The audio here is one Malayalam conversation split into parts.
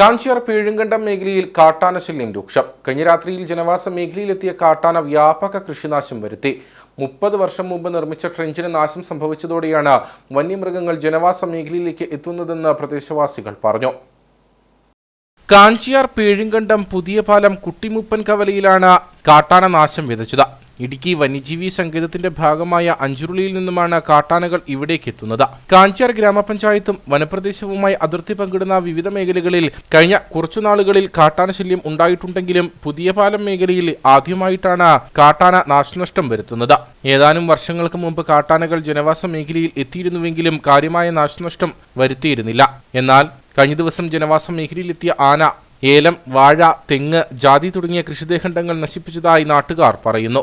കാഞ്ചിയാർ പേഴുങ്കണ്ടം മേഖലയിൽ കാട്ടാന ശല്യം രൂക്ഷം. കഴിഞ്ഞ രാത്രിയിൽ ജനവാസ മേഖലയിലെത്തിയ കാട്ടാന വ്യാപക കൃഷിനാശം വരുത്തി. മുപ്പത് വർഷം മുമ്പ് നിർമ്മിച്ച ട്രെഞ്ചിന് നാശം സംഭവിച്ചതോടെയാണ് വന്യമൃഗങ്ങൾ ജനവാസ മേഖലയിലേക്ക് എത്തുന്നതെന്ന് പ്രദേശവാസികൾ പറഞ്ഞു. കാഞ്ചിയാർ പേഴുങ്കണ്ടം പുതിയ പാലം കുട്ടിമുപ്പൻ കവലയിലാണ് കാട്ടാന നാശം വിതച്ചത്. ഇടുക്കി വന്യജീവി സങ്കേതത്തിന്റെ ഭാഗമായ അഞ്ചുരുളിയിൽ നിന്നുമാണ് കാട്ടാനകൾ ഇവിടേക്ക് എത്തുന്നത്. കാഞ്ചാർ ഗ്രാമപഞ്ചായത്തും വനപ്രദേശവുമായി അതിർത്തി പങ്കിടുന്ന വിവിധ മേഖലകളിൽ കഴിഞ്ഞ കുറച്ചു നാളുകളിൽ കാട്ടാന ശല്യം ഉണ്ടായിട്ടുണ്ടെങ്കിലും പുതിയ പാലം മേഖലയിൽ ആദ്യമായിട്ടാണ് കാട്ടാന നാശനഷ്ടം വരുത്തുന്നത്. ഏതാനും വർഷങ്ങൾക്ക് മുമ്പ് കാട്ടാനകൾ ജനവാസ മേഖലയിൽ എത്തിയിരുന്നുവെങ്കിലും കാര്യമായ നാശനഷ്ടം വരുത്തിയിരുന്നില്ല. എന്നാൽ കഴിഞ്ഞ ദിവസം ജനവാസ മേഖലയിലെത്തിയ ആന ഏലം വാഴ തെങ്ങ് ജാതി തുടങ്ങിയ കൃഷിദേഹണ്ഡങ്ങൾ നശിപ്പിച്ചതായി നാട്ടുകാർ പറയുന്നു.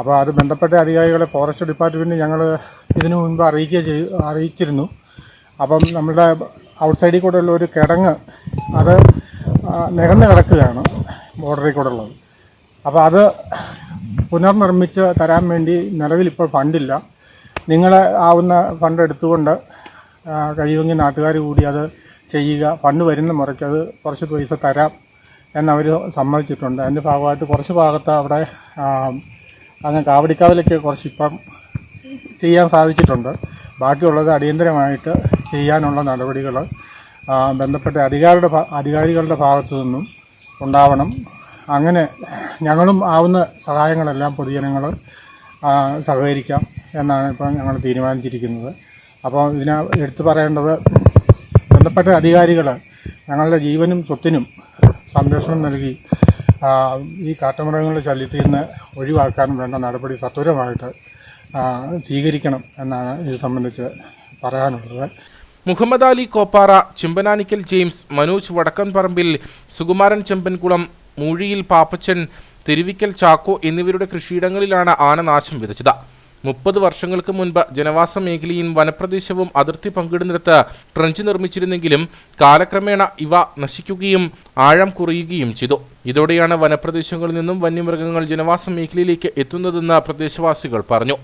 അപ്പോൾ അത് ബന്ധപ്പെട്ട അധികാരികളെ ഫോറസ്റ്റ് ഡിപ്പാർട്ട്മെന്റ് ഞങ്ങൾ ഇതിനു മുൻപ് അറിയിക്കുക ചെയ് അറിയിച്ചിരുന്നു. അപ്പം നമ്മുടെ ഔട്ട്സൈഡിൽ കൂടെ ഉള്ള ഒരു കിടങ്ങ് അത് നികന്ന് കിടക്കുകയാണ് ബോർഡറിൽ കൂടെ ഉള്ളത് അപ്പോൾ അത് പുനർനിർമ്മിച്ച് തരാൻ വേണ്ടി നിലവിലിപ്പോൾ ഫണ്ടില്ല. നിങ്ങൾ ആവുന്ന ഫണ്ട് എടുത്തുകൊണ്ട് കഴിയുമെങ്കിൽ നാട്ടുകാർ കൂടി അത് ചെയ്യുക. ഫണ്ട് വരുന്ന മുറയ്ക്ക് അത് കുറച്ച് പൈസ തരാം എന്നവർ സമ്മതിച്ചിട്ടുണ്ട്. അതിന്റെ ഭാഗമായിട്ട് കുറച്ച് ഭാഗത്ത് അവിടെ അങ്ങ് കാവടിക്കാവിലേക്ക് കുറച്ച് ഇപ്പം ചെയ്യാൻ സാധിച്ചിട്ടുണ്ട്. ബാക്കിയുള്ളത് അടിയന്തരമായിട്ട് ചെയ്യാനുള്ള നടപടികൾ ബന്ധപ്പെട്ട അധികാരിയുടെ അധികാരികളുടെ ഭാഗത്തു നിന്നും ഉണ്ടാവണം. അങ്ങനെ ഞങ്ങളും ആവുന്ന സഹായങ്ങളെല്ലാം പൊതുജനങ്ങൾ സഹകരിക്കാം എന്നാണ് ഇപ്പം ഞങ്ങൾ തീരുമാനിച്ചിരിക്കുന്നത്. അപ്പോൾ ഇതിനെ എടുത്തു പറയേണ്ടത് ബന്ധപ്പെട്ട അധികാരികൾ ഞങ്ങളുടെ ജീവനും സ്വത്തിനും സംരക്ഷണം നൽകി ഈ കാട്ടുമൃഗങ്ങളുടെ ശല്യത്തിൽ നിന്ന് ഒഴിവാക്കാൻ വേണ്ട നടപടി സത്വരമായിട്ട് സ്വീകരിക്കണം എന്നാണ് ഇത് സംബന്ധിച്ച് പറയാനുള്ളത്. മുഹമ്മദ് അലി കോപ്പാറ ചിമ്പനാനിക്കൽ ജെയിംസ് മനോജ് വടക്കൻപറമ്പിൽ സുകുമാരൻ ചെമ്പൻകുളം മൂഴിയിൽ പാപ്പച്ചൻ തിരുവിക്കൽ ചാക്കോ എന്നിവരുടെ കൃഷിയിടങ്ങളിലാണ് ആന നാശം വിതച്ചത്. മുപ്പത് വർഷങ്ങൾക്ക് മുൻപ് ജനവാസ മേഖലയും വനപ്രദേശവും അതിർത്തി പങ്കിടുന്നിടത്ത് ട്രഞ്ച് നിർമ്മിച്ചിരുന്നെങ്കിലും കാലക്രമേണ ഇവ നശിക്കുകയും ആഴം കുറയുകയും ചെയ്തു. ഇതോടെയാണ് വനപ്രദേശങ്ങളിൽ നിന്നും വന്യമൃഗങ്ങൾ ജനവാസ മേഖലയിലേക്ക് എത്തുന്നതെന്ന് പ്രദേശവാസികൾ പറഞ്ഞു.